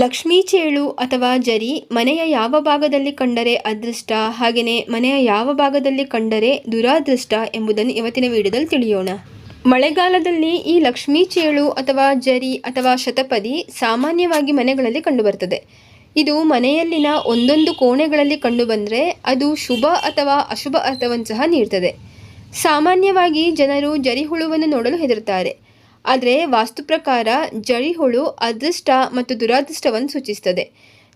ಲಕ್ಷ್ಮೀ ಚೇಳು ಅಥವಾ ಜರಿ ಮನೆಯ ಯಾವ ಭಾಗದಲ್ಲಿ ಕಂಡರೆ ಅದೃಷ್ಟ ಹಾಗೆಯೇ ಮನೆಯ ಯಾವ ಭಾಗದಲ್ಲಿ ಕಂಡರೆ ದುರಾದೃಷ್ಟ ಎಂಬುದನ್ನು ಇವತ್ತಿನ ವಿಡಿಯೋದಲ್ಲಿ ತಿಳಿಯೋಣ. ಮಳೆಗಾಲದಲ್ಲಿ ಈ ಲಕ್ಷ್ಮೀ ಚೇಳು ಅಥವಾ ಜರಿ ಅಥವಾ ಶತಪದಿ ಸಾಮಾನ್ಯವಾಗಿ ಮನೆಗಳಲ್ಲಿ ಕಂಡುಬರ್ತದೆ. ಇದು ಮನೆಯಲ್ಲಿನ ಒಂದೊಂದು ಕೋಣೆಗಳಲ್ಲಿ ಕಂಡುಬಂದರೆ ಅದು ಶುಭ ಅಥವಾ ಅಶುಭ ಅರ್ಥವನ್ನು ಸಹ ನೀಡ್ತದೆ. ಸಾಮಾನ್ಯವಾಗಿ ಜನರು ಜರಿ ಹುಳುವನ್ನು ನೋಡಲು ಹೆದರುತ್ತಾರೆ. ಆದರೆ ವಾಸ್ತು ಪ್ರಕಾರ ಜರಿಹುಳು ಅದೃಷ್ಟ ಮತ್ತು ದುರಾದೃಷ್ಟವನ್ನು ಸೂಚಿಸುತ್ತದೆ.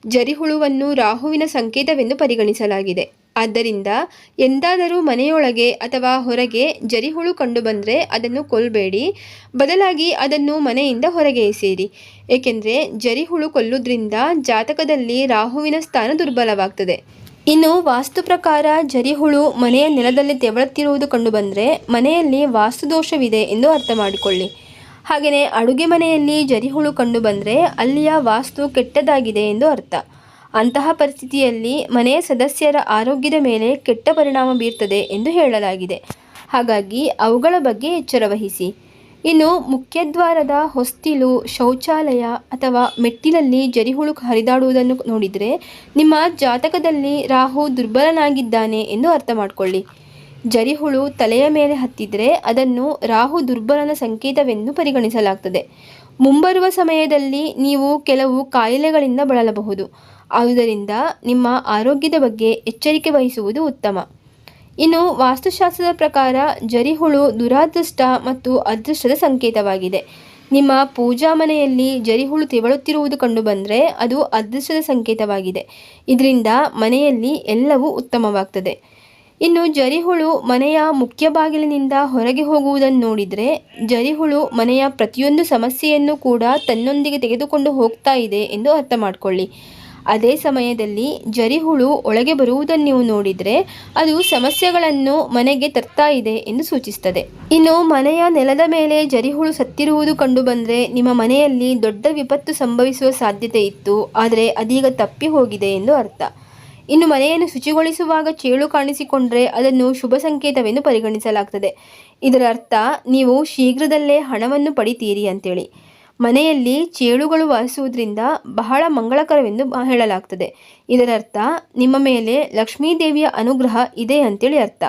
ಜರಿಹುಳುವನ್ನು ರಾಹುವಿನ ಸಂಕೇತವೆಂದು ಪರಿಗಣಿಸಲಾಗಿದೆ. ಆದ್ದರಿಂದ ಎಂದಾದರೂ ಮನೆಯೊಳಗೆ ಅಥವಾ ಹೊರಗೆ ಜರಿಹುಳು ಕಂಡುಬಂದರೆ ಅದನ್ನು ಕೊಲ್ಲಬೇಡಿ. ಬದಲಾಗಿ ಅದನ್ನು ಮನೆಯಿಂದ ಹೊರಗೆ ಎಸೆಯಿರಿ. ಏಕೆಂದರೆ ಜರಿಹುಳು ಕೊಲ್ಲುವುದರಿಂದ ಜಾತಕದಲ್ಲಿ ರಾಹುವಿನ ಸ್ಥಾನ ದುರ್ಬಲವಾಗ್ತದೆ. ಇನ್ನು ವಾಸ್ತು ಪ್ರಕಾರ ಜರಿಹುಳು ಮನೆಯ ನೆಲದಲ್ಲಿ ತೆವಳುತ್ತಿರುವುದು ಕಂಡುಬಂದರೆ ಮನೆಯಲ್ಲಿ ವಾಸ್ತುದೋಷವಿದೆ ಎಂದು ಅರ್ಥ ಮಾಡಿಕೊಳ್ಳಿ. ಹಾಗೆಯೇ ಅಡುಗೆ ಮನೆಯಲ್ಲಿ ಜರಿಹುಳು ಕಂಡುಬಂದರೆ ಅಲ್ಲಿಯ ವಾಸ್ತು ಕೆಟ್ಟದಾಗಿದೆ ಎಂದು ಅರ್ಥ. ಅಂತಹ ಪರಿಸ್ಥಿತಿಯಲ್ಲಿ ಮನೆಯ ಸದಸ್ಯರ ಆರೋಗ್ಯದ ಮೇಲೆ ಕೆಟ್ಟ ಪರಿಣಾಮ ಬೀರ್ತದೆ ಎಂದು ಹೇಳಲಾಗಿದೆ. ಹಾಗಾಗಿ ಅವುಗಳ ಬಗ್ಗೆ ಎಚ್ಚರ ವಹಿಸಿ. ಇನ್ನು ಮುಖ್ಯದ್ವಾರದ ಹೊಸ್ತಿಲು, ಶೌಚಾಲಯ ಅಥವಾ ಮೆಟ್ಟಿಲಲ್ಲಿ ಜರಿಹುಳು ಹರಿದಾಡುವುದನ್ನು ನೋಡಿದರೆ ನಿಮ್ಮ ಜಾತಕದಲ್ಲಿ ರಾಹು ದುರ್ಬಲನಾಗಿದ್ದಾನೆ ಎಂದು ಅರ್ಥ ಮಾಡಿಕೊಳ್ಳಿ. ಜರಿಹುಳು ತಲೆಯ ಮೇಲೆ ಹತ್ತಿದರೆ ಅದನ್ನು ರಾಹು ದುರ್ಬಲನ ಸಂಕೇತವೆಂದು ಪರಿಗಣಿಸಲಾಗ್ತದೆ. ಮುಂಬರುವ ಸಮಯದಲ್ಲಿ ನೀವು ಕೆಲವು ಕಾಯಿಲೆಗಳಿಂದ ಬಳಲಬಹುದು. ಆದುದರಿಂದ ನಿಮ್ಮ ಆರೋಗ್ಯದ ಬಗ್ಗೆ ಎಚ್ಚರಿಕೆ ವಹಿಸುವುದು ಉತ್ತಮ. ಇನ್ನು ವಾಸ್ತುಶಾಸ್ತ್ರದ ಪ್ರಕಾರ ಜರಿಹುಳು ದುರಾದೃಷ್ಟ ಮತ್ತು ಅದೃಷ್ಟದ ಸಂಕೇತವಾಗಿದೆ. ನಿಮ್ಮ ಪೂಜಾ ಮನೆಯಲ್ಲಿ ಜರಿಹುಳು ತೆವಳುತ್ತಿರುವುದು ಕಂಡುಬಂದರೆ ಅದು ಅದೃಷ್ಟದ ಸಂಕೇತವಾಗಿದೆ. ಇದರಿಂದ ಮನೆಯಲ್ಲಿ ಎಲ್ಲವೂ ಉತ್ತಮವಾಗ್ತದೆ. ಇನ್ನು ಜರಿಹುಳು ಮನೆಯ ಮುಖ್ಯ ಬಾಗಿಲಿನಿಂದ ಹೊರಗೆ ಹೋಗುವುದನ್ನು ನೋಡಿದರೆ ಜರಿಹುಳು ಮನೆಯ ಪ್ರತಿಯೊಂದು ಸಮಸ್ಯೆಯನ್ನು ಕೂಡ ತನ್ನೊಂದಿಗೆ ತೆಗೆದುಕೊಂಡು ಹೋಗ್ತಾ ಇದೆ ಎಂದು ಅರ್ಥ ಮಾಡಿಕೊಳ್ಳಿ. ಅದೇ ಸಮಯದಲ್ಲಿ ಜರಿಹುಳು ಒಳಗೆ ಬರುವುದನ್ನು ನೀವು ನೋಡಿದರೆ ಅದು ಸಮಸ್ಯೆಗಳನ್ನು ಮನೆಗೆ ತರ್ತಾ ಇದೆ ಎಂದು ಸೂಚಿಸುತ್ತದೆ. ಇನ್ನು ಮನೆಯ ನೆಲದ ಮೇಲೆ ಜರಿಹುಳು ಸತ್ತಿರುವುದು ಕಂಡುಬಂದರೆ ನಿಮ್ಮ ಮನೆಯಲ್ಲಿ ದೊಡ್ಡ ವಿಪತ್ತು ಸಂಭವಿಸುವ ಸಾಧ್ಯತೆ ಇತ್ತು. ಆದರೆ ಅದೀಗ ತಪ್ಪಿ ಹೋಗಿದೆ ಎಂದು ಅರ್ಥ. ಇನ್ನು ಮನೆಯನ್ನು ಶುಚಿಗೊಳಿಸುವಾಗ ಚೇಳು ಕಾಣಿಸಿಕೊಂಡರೆ ಅದನ್ನು ಶುಭ ಸಂಕೇತವೆಂದು ಪರಿಗಣಿಸಲಾಗ್ತದೆ. ಇದರ ಅರ್ಥ, ನೀವು ಶೀಘ್ರದಲ್ಲೇ ಹಣವನ್ನು ಪಡಿತೀರಿ ಅಂತೇಳಿ. ಮನೆಯಲ್ಲಿ ಚೇಳುಗಳು ವಾಸಿಸುವುದರಿಂದ ಬಹಳ ಮಂಗಳಕರವೆಂದು ಹೇಳಲಾಗ್ತದೆ. ಇದರರ್ಥ ನಿಮ್ಮ ಮೇಲೆ ಲಕ್ಷ್ಮೀ ದೇವಿಯ ಅನುಗ್ರಹ ಇದೆ ಅಂತೇಳಿ ಅರ್ಥ.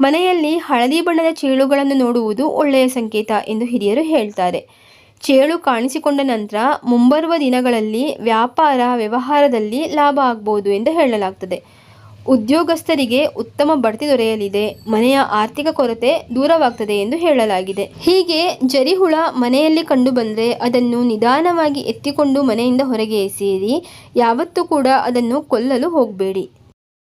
ಮನೆಯಲ್ಲಿ ಹಳದಿ ಬಣ್ಣದ ಚೇಳುಗಳನ್ನು ನೋಡುವುದು ಒಳ್ಳೆಯ ಸಂಕೇತ ಎಂದು ಹಿರಿಯರು ಹೇಳ್ತಾರೆ. ಚೇಳು ಕಾಣಿಸಿಕೊಂಡ ನಂತರ ಮುಂಬರುವ ದಿನಗಳಲ್ಲಿ ವ್ಯಾಪಾರ ವ್ಯವಹಾರದಲ್ಲಿ ಲಾಭ ಆಗ್ಬೋದು ಎಂದು ಹೇಳಲಾಗ್ತದೆ. ಉದ್ಯೋಗಸ್ಥರಿಗೆ ಉತ್ತಮ ಬಡ್ತಿ ದೊರೆಯಲಿದೆ. ಮನೆಯ ಆರ್ಥಿಕ ಕೊರತೆ ದೂರವಾಗ್ತದೆ ಎಂದು ಹೇಳಲಾಗಿದೆ. ಹೀಗೆ ಜರಿಹುಳ ಮನೆಯಲ್ಲಿ ಕಂಡುಬಂದರೆ ಅದನ್ನು ನಿಧಾನವಾಗಿ ಎತ್ತಿಕೊಂಡು ಮನೆಯಿಂದ ಹೊರಗೆ ಎಸೆಯಿರಿ. ಯಾವತ್ತೂ ಕೂಡ ಅದನ್ನು ಕೊಲ್ಲಲು ಹೋಗಬೇಡಿ.